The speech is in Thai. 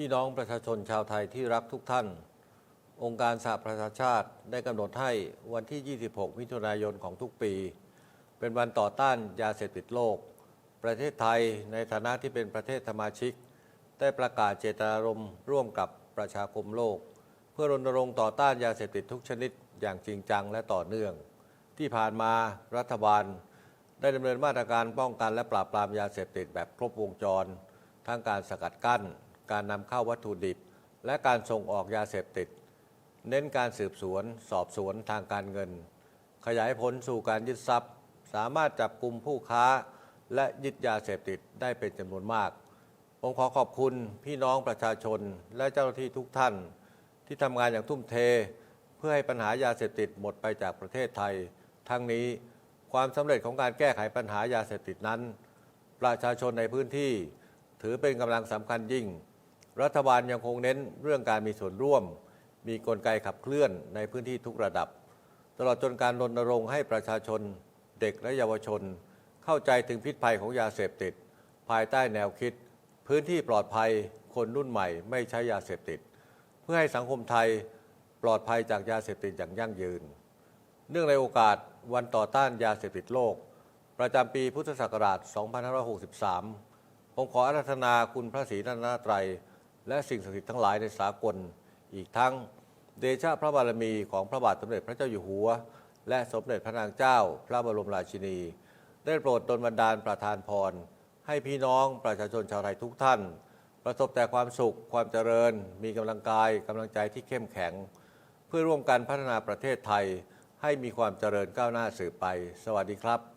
พี่น้องประชาชนชาวไทยที่รักทุกท่าน องค์การสหประชาชาติได้กำหนดให้วันที่ 26 มิถุนายนของทุกปี เป็นวันต่อต้านยาเสพติดโลก ประเทศไทยในฐานะที่เป็นประเทศสมาชิก ได้ประกาศเจตนารมณ์ร่วมกับประชาคมโลก เพื่อรณรงค์ต่อต้านยาเสพติดทุกชนิดอย่างจริงจังและต่อเนื่อง ที่ผ่านมารัฐบาล ได้ดำเนินมาตรการป้องกันและปราบปรามยาเสพติดแบบครบวงจร ทั้งการสกัดกั้น การนำเข้าวัตถุดิบ และการส่งออกยาเสพติด เน้นการสืบสวน สอบสวนทางการเงิน ขยายผลสู่การยึดทรัพย์ สามารถจับกลุ่มผู้ค้า และยึดยาเสพติดได้เป็นจำนวนมาก ผมขอขอบคุณพี่น้องประชาชนและเจ้าหน้าที่ทุกท่าน ที่ทำงานอย่างทุ่มเท เพื่อให้ปัญหายาเสพติดหมดไปจากประเทศไทย ทั้งนี้ความสำเร็จของการแก้ไขปัญหายาเสพติดนั้น ประชาชนในพื้นที่ถือเป็นกำลังสำคัญยิ่ง รัฐบาลยังคงเน้นเรื่องการมีส่วนร่วม มีกลไกขับเคลื่อนในพื้นที่ทุกระดับ ตลอดจนการรณรงค์ให้ประชาชน เด็กและเยาวชน เข้าใจถึงพิษภัยของยาเสพติด ภายใต้แนวคิด พื้นที่ปลอดภัยคนรุ่นใหม่ไม่ใช้ยาเสพติด เพื่อให้สังคมไทยปลอดภัยจากยาเสพติดอย่างยั่งยืน เนื่องในโอกาสวันต่อต้านยาเสพติดโลก ประจำปีพุทธศักราช 2563 ผมขออาราธนาคุณพระศรีรัตนตรัย และสิ่งศักดิ์สิทธิ์ทั้งหลายในสากล อีกทั้งเดชะพระบารมีของพระบาทสมเด็จพระเจ้าอยู่หัว และสมเด็จพระนางเจ้า พระบรมราชินี ได้โปรดดลบันดาลประทานพร ให้พี่น้องประชาชนชาวไทยทุกท่าน ประสบแต่ความสุขความเจริญ มีกำลังกายกำลังใจที่เข้มแข็ง เพื่อร่วมกันพัฒนาประเทศไทยให้มีความเจริญก้าวหน้าสืบไป สวัสดีครับ